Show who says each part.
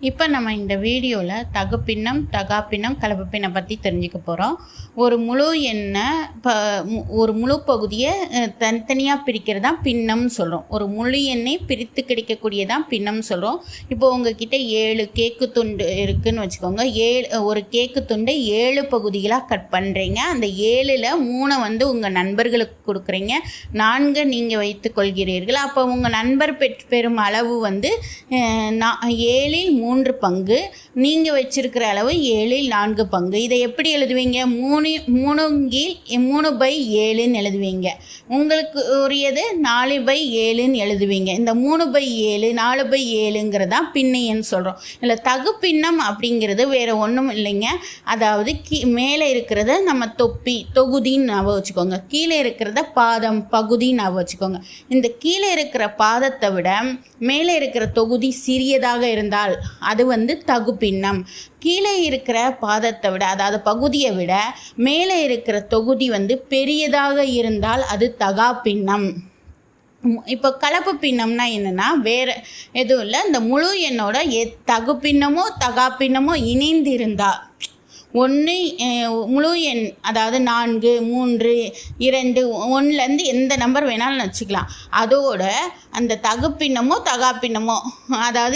Speaker 1: இப்போ நம்ம இந்த வீடியோவில் தகுப்பின்னம் தகாப்பின்னம் கலப்புப்பின்னம் பற்றி தெரிஞ்சுக்க போகிறோம் ஒரு முழு எண்ணை இப்போ ஒரு முழு பகுதியை தனித்தனியாக பிரிக்கிறது தான் பின்னம்னு சொல்கிறோம் ஒரு முழு எண்ணை பிரித்து கிடைக்கக்கூடியதான் பின்னம்னு சொல்கிறோம் இப்போ உங்ககிட்ட ஏழு கேக்கு துண்டு இருக்குதுன்னு வச்சுக்கோங்க. ஏழு ஒரு கேக்கு துண்டை ஏழு பகுதிகளாக கட் பண்ணுறீங்க அந்த ஏழில் மூணை வந்து உங்கள் நண்பர்களுக்கு கொடுக்குறீங்க. நான்கு நீங்கள் வைத்துக்கொள்கிறீர்கள் அப்போ உங்கள் நண்பர் பெற் பெறும் அளவு வந்து நான் ஏழில் மூன்று பங்கு. நீங்கள் வச்சிருக்கிற அளவு ஏழில் நான்கு பங்கு. இதை எப்படி எழுதுவீங்க? மூணு மூணுங்கில் மூணு பை ஏழுன்னு எழுதுவீங்க. உங்களுக்கு உரியது நாலு பை ஏழுன்னு எழுதுவீங்க. இந்த மூணு பை ஏழு நாலு பை ஏழுங்கிறதா பின்னையன்னு சொல்கிறோம் இல்லை தகு பின்னம் அப்படிங்கிறது வேறு ஒன்றும் இல்லைங்க. அதாவது கீ மேலே இருக்கிறத நம்ம தொப்பி தொகுதின்னு ஞாபகம் வச்சுக்கோங்க. கீழே இருக்கிறத பாதம் பகுதின்னு ஞாபகம் வச்சுக்கோங்க. இந்த கீழே இருக்கிற பாதத்தை விட மேலே இருக்கிற தொகுதி சிறியதாக இருந்தால் அது வந்து தகு பின்னம் கீழே இருக்கிற பாதத்தை விட அதாவது பகுதியை விட மேலே இருக்கிற தொகுதி வந்து பெரியதாக இருந்தால் அது தகா பின்னம் இப்போ கலப்பு பின்னம்னா என்னென்னா வேறு எதுவும் இல்லை. இந்த முழு எண்ணோட எ தகு பின்னமோ தகா பின்னமோ இணைந்து இருந்தால் ஒன்று முழு எண் அதாவது நான்கு மூன்று இரண்டு ஒன்றுலேருந்து எந்த நம்பர் வேணாலும் வச்சுக்கலாம். அதோட அந்த தகுப்பின்னமோ தகாப்பின்னமோ அதாவது